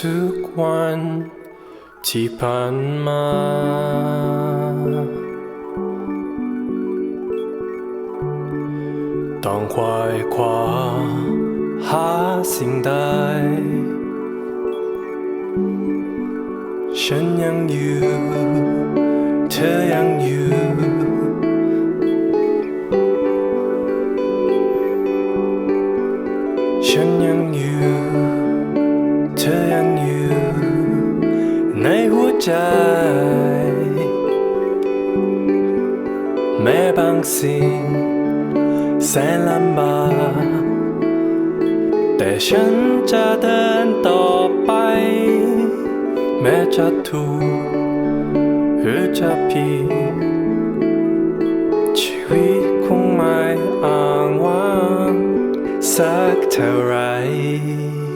ทุกๆวันที่ผ่านมา ต้องควายคว้าหาสิ่งใด ฉันยังอยู่ เธอยังอยู่ ฉันยังอยู่ เธอยังอยู่ ในหัวใจ แม้บางสิ่งแสนลำบากแต่ฉันจะเดินต่อไป แม้จะถูกหรือจะผิด งไม่